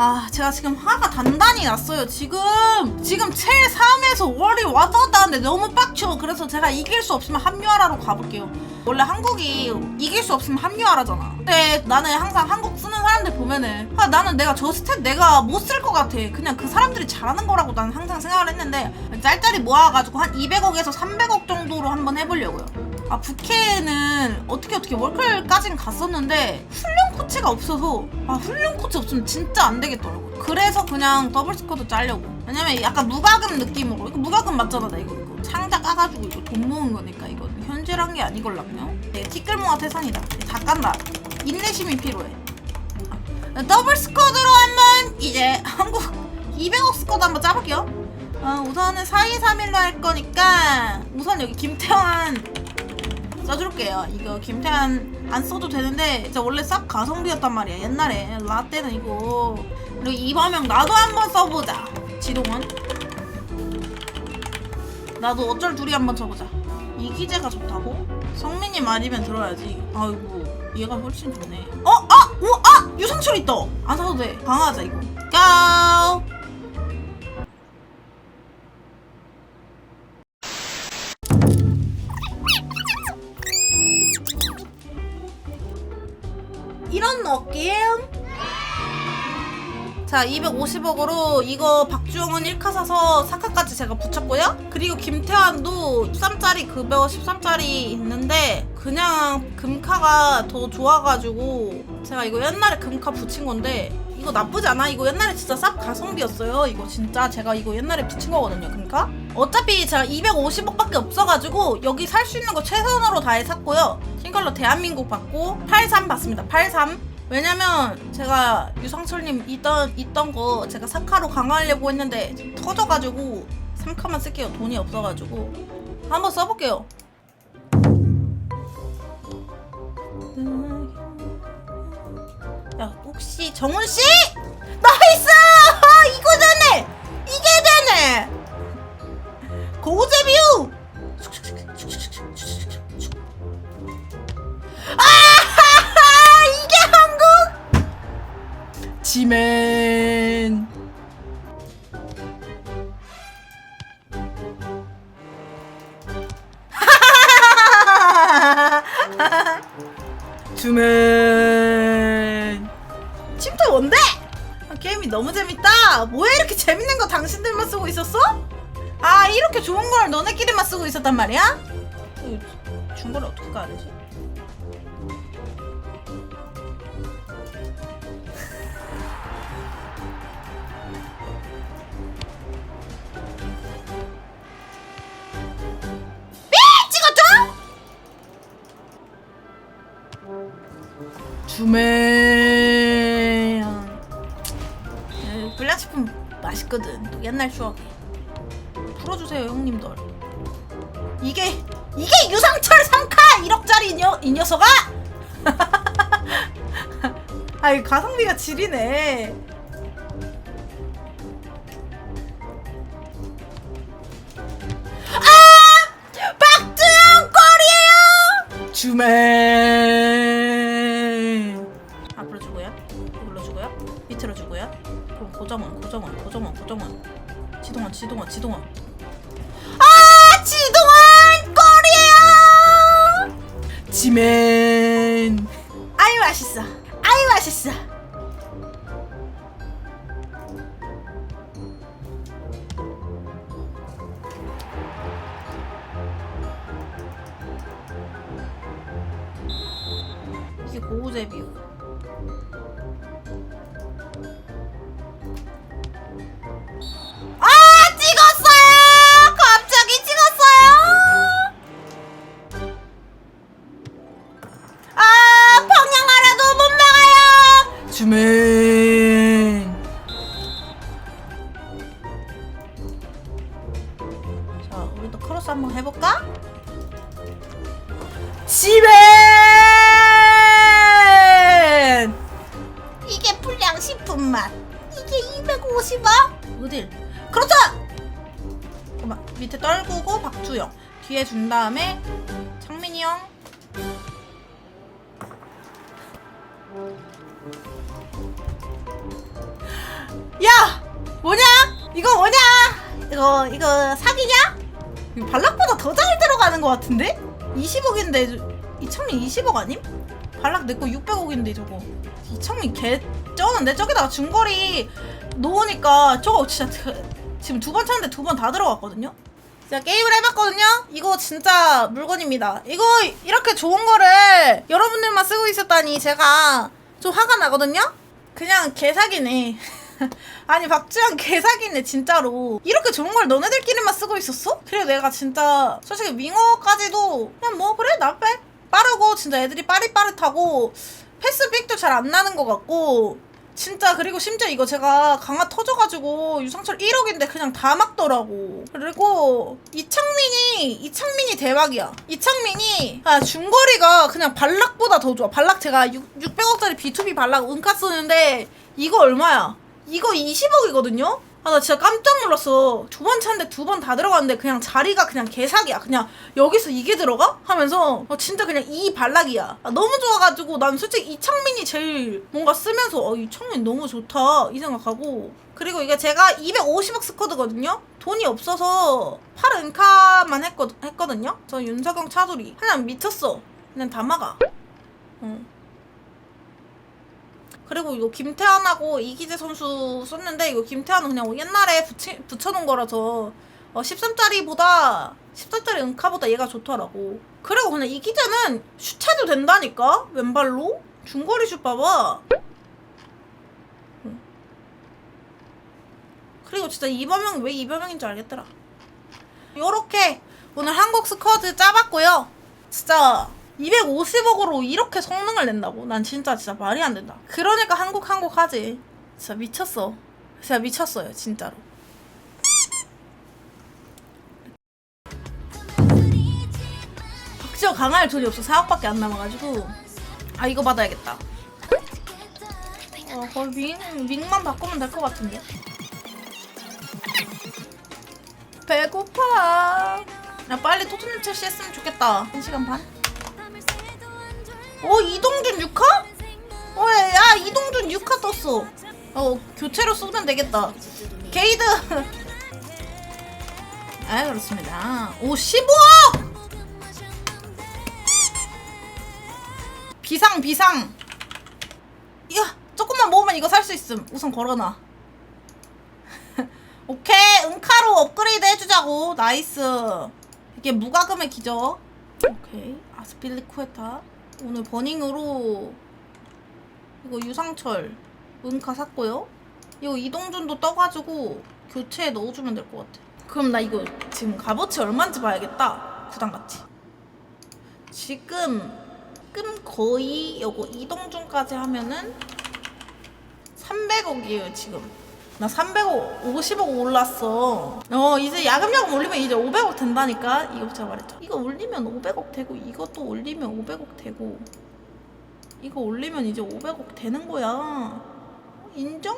아 제가 지금 화가 단단히 났어요. 지금 지금 체3에서 월이 왔다 갔다 하는데 너무 빡쳐. 그래서 제가 이길 수 없으면 합류하라로 가볼게요. 원래 한국이 이길 수 없으면 합류하라잖아. 근데 나는 항상 한국 쓰는 사람들 보면은 아 나는 내가 저 스탯 내가 못 쓸 것 같아. 그냥 그 사람들이 잘하는 거라고 나는 항상 생각을 했는데 짤짤이 모아가지고 한 200억에서 300억 정도로 한번 해보려고요 아 부캐는 어떻게 어떻게 월클까진 갔었는데 훈련 코치가 없어서 아 훈련 코치 없으면 진짜 안 되겠더라고. 그래서 그냥 더블 스쿼드 짜려고. 왜냐면 약간 무과금 느낌으로. 이거 무과금 맞잖아 나 이거 이거. 상자 까가지고 이거 돈 모은 거니까 이거. 현질한 게 아니걸랑요 네, 티끌모아 태산이다. 다 깐다. 인내심이 필요해. 아, 더블 스쿼드로 한번 이제 한국 200억 스쿼드 한번 짜볼게요. 어, 우선은 4-2-3-1로 할 거니까 우선 여기 김태환 써줄게요. 이거 김태한 안 써도 되는데 진짜 원래 싹 가성비였단 말이야. 옛날에 라떼는 이거 그리고 이범영 나도 한번 써보자. 지동원 나도 어쩔 둘이 한번 쳐보자. 이기재가 좋다고? 성민이 말이면 들어야지. 아이고 얘가 훨씬 좋네. 어? 아! 오! 아! 유상철 있다! 안 사도 돼. 강하자 이거. 고! 이 자 250억으로 이거 박주영은 1카 사서 4카까지 제가 붙였고요. 그리고 김태환도 13짜리 급여 13짜리 있는데 그냥 금카가 더 좋아가지고 제가 이거 옛날에 금카 붙인 건데 이거 나쁘지 않아. 이거 옛날에 진짜 쌉 가성비였어요. 이거 진짜 제가 이거 옛날에 붙인 거거든요 금카. 어차피 제가 250억밖에 없어가지고 여기 살 수 있는 거 최선으로 다해 샀고요. 싱컬러 대한민국 받고 83 받습니다. 83 왜냐면 제가 유상철님 있던 있던 거 제가 사카로 강화하려고 했는데 터져가지고 3카만 쓸게요. 돈이 없어가지고. 한번 써볼게요. 야 혹시 정훈 씨? 나이스 지맨 주맨 침대 뭔데? 아, 게임이 너무 재밌다 뭐야 이렇게 재밌는 거 당신들만 쓰고 있었어? 아 이렇게 좋은 걸 너네끼리만 쓰고 있었단 말이야? 중고를 어떻게 가야 되지? 에, 불량식품 맛있거든. 또 옛날 추억이. 풀어주세요 형님들. 이게 이게 유상철 3카 1억짜리 이, 녀, 이 녀석아? 아이 가성비가 지리네. 아! 박주영 골이에요! 주맨 이걸로 주고요. 밑으로 주고요. 그럼 고정원 고정원 고정원 고정원. 지동원 지동원 지동원. 아 지동원! 골이에요! 지맨 아유 맛있어. 아유 맛있어. 이게 고우제비요 크로스 한번 해볼까? 지맨 이게 불량식품 맛. 이게 250원? 어딜? 그렇죠 잠깐만 밑에 떨구고 박주영. 뒤에 준 다음에 창민이 형. 야! 뭐냐? 이거 뭐냐? 이거 이거 사기냐 발락보다 더 잘 들어가는 것 같은데? 20억인데 이창민 20억 아님? 발락 내 거 600억인데 저거. 이창민 개 쩌는데? 저기다가 중거리 놓으니까 저거 진짜 드- 지금 두 번 찼는데 두 번 다 들어갔거든요? 제가 게임을 해봤거든요? 이거 진짜 물건입니다. 이거 이렇게 좋은 거를 여러분들만 쓰고 있었다니 제가 좀 화가 나거든요? 그냥 개사기네 아니 박주영 개사기네 진짜로. 이렇게 좋은 걸 너네들끼리만 쓰고 있었어? 그리고 내가 진짜 솔직히 윙어까지도 그냥 뭐 그래 나빼. 빠르고 진짜 애들이 빠릿빠릿하고 패스백도 잘 안 나는 것 같고 진짜 그리고 심지어 이거 제가 강화 터져가지고 유상철 1억인데 그냥 다 막더라고. 그리고 이창민이 이창민이 대박이야. 이창민이 아 중거리가 그냥 발락보다 더 좋아. 발락 제가 6, 600억짜리 B2B 발락 은카 쓰는데 이거 얼마야 이거 20억이거든요? 아 나 진짜 깜짝 놀랐어. 두 번 찼는데 두 번 다 들어갔는데 그냥 자리가 그냥 개사기야. 그냥 여기서 이게 들어가? 하면서 어, 진짜 그냥 이 발락이야. 아, 너무 좋아가지고 난 솔직히 이창민이 제일 뭔가 쓰면서 어 이창민 너무 좋다. 이 생각하고. 그리고 이게 제가 250억 스쿼드거든요? 돈이 없어서 팔 은카만 했거, 했거든요? 저 윤석영 차돌이 그냥 미쳤어. 그냥 다 막아. 어. 그리고 이거 김태환하고 이기재 선수 썼는데 이거 김태환은 그냥 옛날에 붙이, 붙여놓은 거라서 어, 13짜리보다 13짜리 은카보다 얘가 좋더라고. 그리고 그냥 이기재는 슛해도 된다니까? 왼발로? 중거리 슛 봐봐. 응. 그리고 진짜 이범영 왜 이범영인 줄 알겠더라. 요렇게 오늘 한국 스쿼드 짜봤고요. 진짜 250억으로 이렇게 성능을 낸다고? 난 진짜 진짜 말이 안 된다. 그러니까 한국 한국 하지. 진짜 미쳤어. 진짜 미쳤어요, 진짜로. 박지호 강할 돈이 없어 4억밖에 안 남아가지고 아 이거 받아야겠다. 어 거의 윙 윙만 바꾸면 될 것 같은데. 배고파. 나 빨리 토트넘 첼시 했으면 좋겠다. 1 시간 반. 어 이동준 6카? 어야 야, 이동준 6카 떴어. 어 교체로 쓰면 되겠다. 게이드. 아 그렇습니다. 오 15억! 비상 비상. 야 조금만 모으면 이거 살 수 있음. 우선 걸어놔. 오케이 은카로 업그레이드 해주자고. 나이스. 이게 무과금의 기적. 오케이 아스필리 쿠에타 오늘 버닝으로 이거 유상철 은카 샀고요. 이거 이동준도 떠가지고 교체에 넣어주면 될 것 같아. 그럼 나 이거 지금 값어치 얼마인지 봐야겠다. 구단같이. 지금 끔 거의 요거 이동준까지 하면은 300억이에요 지금. 나 300억, 50억 올랐어. 어, 이제 야금야금 올리면 이제 500억 된다니까? 이거 제가 말했죠. 이거 올리면 500억 되고, 이것도 올리면 500억 되고, 이거 올리면 이제 500억 되는 거야. 인정?